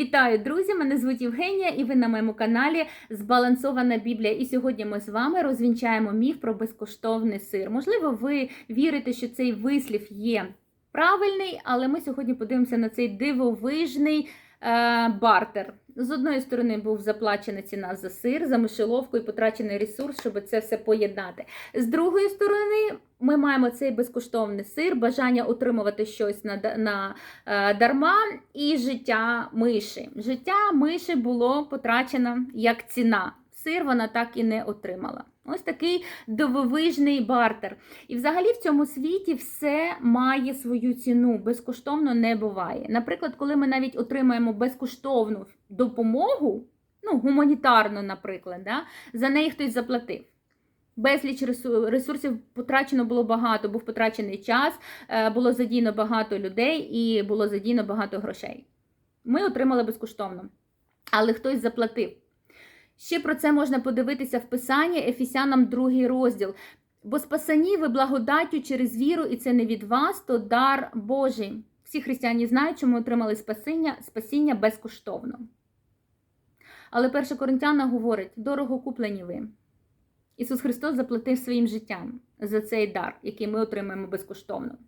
Вітаю, друзі! Мене звуть Євгенія, і ви на моєму каналі Збалансована Біблія. І сьогодні ми з вами розвінчаємо міф про безкоштовний сир. Можливо, ви вірите, що цей вислів є правильний, але ми сьогодні подивимося на цей дивовижний е, бартер. З одної сторони був заплачена ціна за сир, за мишеловку і потрачений ресурс, щоб це все поєднати. З другої сторони, ми маємо цей безкоштовний сир, бажання отримувати щось на, на е, дарма і життя миші. Життя миші було потрачено як ціна. Сир вона так і не отримала. Ось такий дивовижний бартер. І взагалі в цьому світі все має свою ціну, безкоштовно не буває. Наприклад, коли ми навіть отримаємо безкоштовну допомогу, ну, гуманітарну, наприклад, да, за неї хтось заплатив. Безліч ресурсів потрачено було багато, був потрачений час, е, було задіяно багато людей і було задіяно багато грошей. Ми отримали безкоштовно, але хтось заплатив. Ще про це можна подивитися в Писанні Ефесянам, другий розділ. Бо спасані ви благодаттю через віру, і це не від вас, то дар Божий. Всі християни знають, що ми отримали спасіння, спасіння безкоштовно. Але 1 Коринтяна говорить: дорого куплені ви. Ісус Христос заплатив своїм життям за цей дар, який ми отримаємо безкоштовно.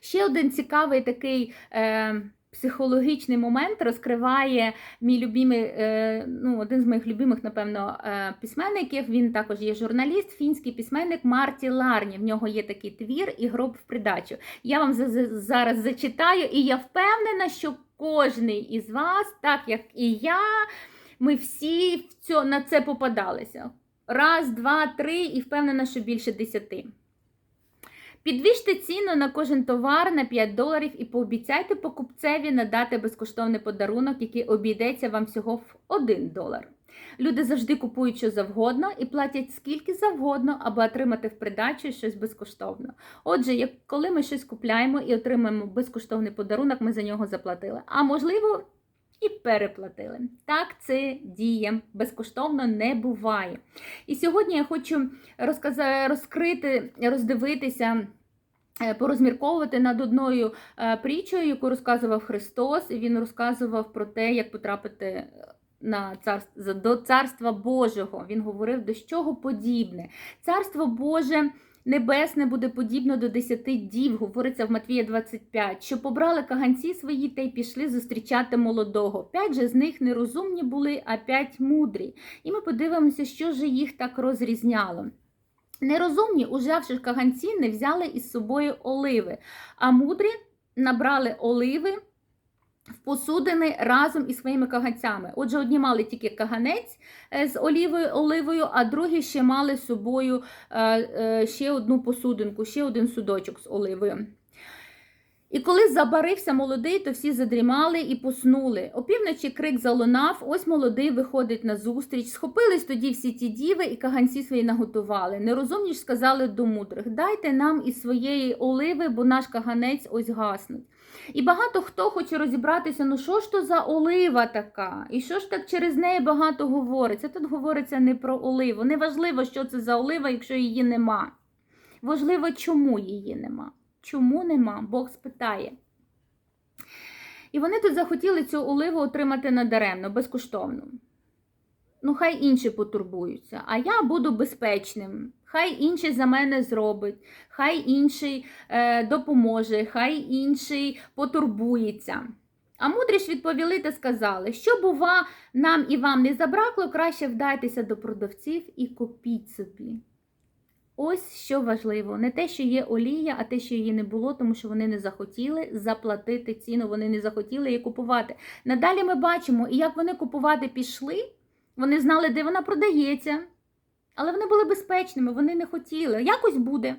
Ще один цікавий такий. Е, психологічний момент розкриває мій любимий, е, ну, один з моїх любимих, напевно, е, письменників. Він також є журналіст, фінський письменник Марті Ларні. В нього є такий твір і гроб в придачу. Я вам зараз зачитаю, і я впевнена, що кожний із вас, так як і я, ми всі на це попадалися. Раз, два, три, і впевнена, що більше десяти. Підвіжте ціну на кожен товар на 5 доларів і пообіцяйте покупцеві надати безкоштовний подарунок, який обійдеться вам всього в 1 долар. Люди завжди купують що завгодно і платять скільки завгодно, аби отримати в придачу щось безкоштовно. Отже, як коли ми щось купляємо і отримаємо безкоштовний подарунок, ми за нього заплатили. А можливо, і переплатили. Так це діє, безкоштовно не буває. І сьогодні я хочу розказати, розкрити, роздивитися. Е, порозмірковувати над одною е, притчою, яку розказував Христос, і Він розказував про те, як потрапити на царство, до Царства Божого. Він говорив, до чого подібне. Царство Боже Небесне буде подібно до десяти дів, говориться в Матвія 25, що побрали каганці свої та й пішли зустрічати молодого. П'ять же з них нерозумні були, а п'ять мудрі. І ми подивимося, що ж їх так розрізняло. Нерозумні, узявши каганці, не взяли із собою оливи, а мудрі набрали оливи в посудини разом із своїми каганцями. Отже, одні мали тільки каганець е, з олівою, оливою, а другі ще мали з собою е, е, ще одну посудинку, ще один судочок з оливою. І коли забарився молодий, то всі задрімали і поснули. Опівночі крик залунав, ось молодий виходить на зустріч. Схопились тоді всі ті діви і каганці свої наготували. Нерозумні ж сказали до мудрих: Дайте нам із своєї оливи, бо наш каганець ось гаснуть. І багато хто хоче розібратися, ну що ж то за олива така? І що ж так через неї багато говориться? Тут говориться не про оливу. Неважливо, що це за олива, якщо її нема. Важливо, чому її нема. Чому нема? Бог спитає. І вони тут захотіли цю оливу отримати надаремно, безкоштовно. Ну, хай інші потурбуються, а я буду безпечним. Хай інший за мене зробить, хай інший е, допоможе, хай інший потурбується. А мудрі ж відповіли та сказали, що, бува, нам і вам не забракло, краще вдайтеся до продавців і купіть собі. Ось що важливо, не те, що є олія, а те, що її не було, тому що вони не захотіли заплатити ціну, вони не захотіли її купувати. Надалі ми бачимо, і як вони купувати пішли, вони знали, де вона продається. Але вони були безпечними, вони не хотіли. Якось буде.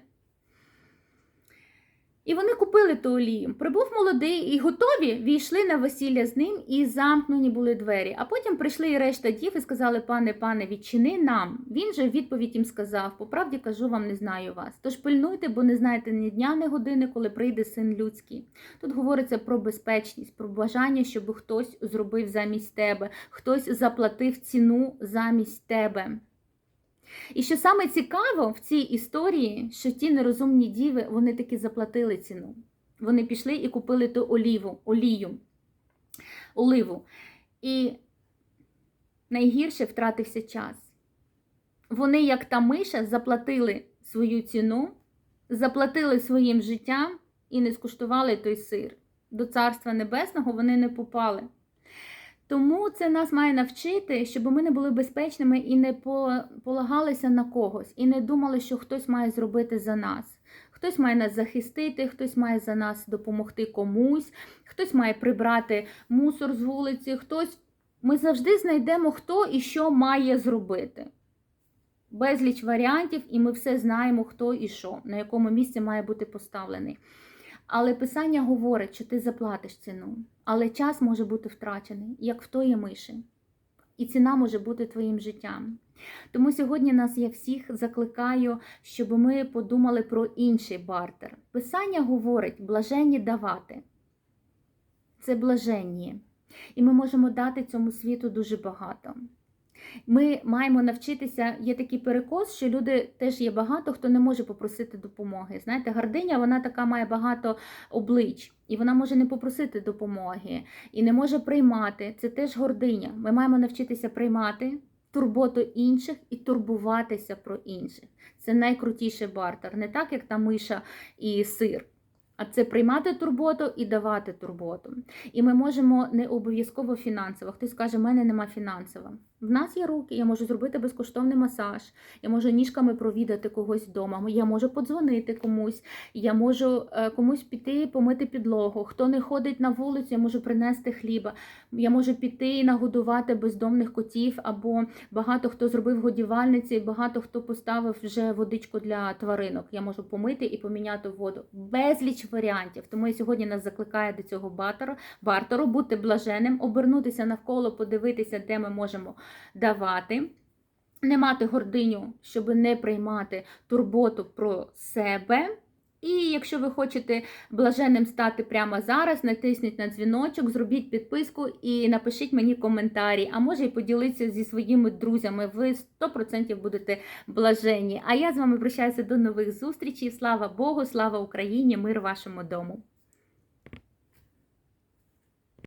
І вони купили ту олію. Прибув молодий і готові війшли на весілля з ним, і замкнені були двері. А потім прийшли і решта дів і сказали, пане, пане, відчини нам. Він же в відповідь їм сказав: по правді кажу вам, не знаю вас. Тож пильнуйте, бо не знаєте ні дня, ні години, коли прийде син людський. Тут говориться про безпечність, про бажання, щоб хтось зробив замість тебе, хтось заплатив ціну замість тебе. І що саме цікаво в цій історії, що ті нерозумні діви вони таки заплатили ціну. Вони пішли і купили ту оліву, олію. оливу. І найгірше втратився час. Вони, як та миша, заплатили свою ціну, заплатили своїм життям і не скуштували той сир. До Царства Небесного вони не попали. Тому це нас має навчити, щоб ми не були безпечними і не по- полагалися на когось, і не думали, що хтось має зробити за нас. Хтось має нас захистити, хтось має за нас допомогти комусь, хтось має прибрати мусор з вулиці, хтось. Ми завжди знайдемо, хто і що має зробити. Безліч варіантів, і ми все знаємо, хто і що, на якому місці має бути поставлений. Але Писання говорить, що ти заплатиш ціну, але час може бути втрачений, як в тої миші. І ціна може бути твоїм життям. Тому сьогодні нас я всіх закликаю, щоб ми подумали про інший бартер. Писання говорить блаженні давати. Це блаженні. І ми можемо дати цьому світу дуже багато. Ми маємо навчитися, є такий перекос, що люди теж є багато, хто не може попросити допомоги. Знаєте, гординя, вона така має багато облич, і вона може не попросити допомоги, і не може приймати. Це теж гординя. Ми маємо навчитися приймати турботу інших і турбуватися про інших. Це найкрутіший бартер, не так, як та миша і сир. А це приймати турботу і давати турботу. І ми можемо не обов'язково фінансово. Хтось каже, в мене нема фінансово. В нас є руки, я можу зробити безкоштовний масаж, я можу ніжками провідати когось вдома, я можу подзвонити комусь, я можу е, комусь піти помити підлогу. Хто не ходить на вулицю, я можу принести хліба. Я можу піти і нагодувати бездомних котів, або багато хто зробив годівальниці, багато хто поставив вже водичку для тваринок. Я можу помити і поміняти воду. Безліч варіантів. Тому я сьогодні нас закликаю до цього бартеру, бартеру бути блаженним, обернутися навколо, подивитися, де ми можемо давати. Не мати гординю, щоб не приймати турботу про себе. І якщо ви хочете блаженним стати прямо зараз, натисніть на дзвіночок, зробіть підписку і напишіть мені коментарі, а може і поділіться зі своїми друзями. Ви 100% будете блаженні. А я з вами прощаюся до нових зустрічей. Слава Богу, слава Україні, мир вашому дому!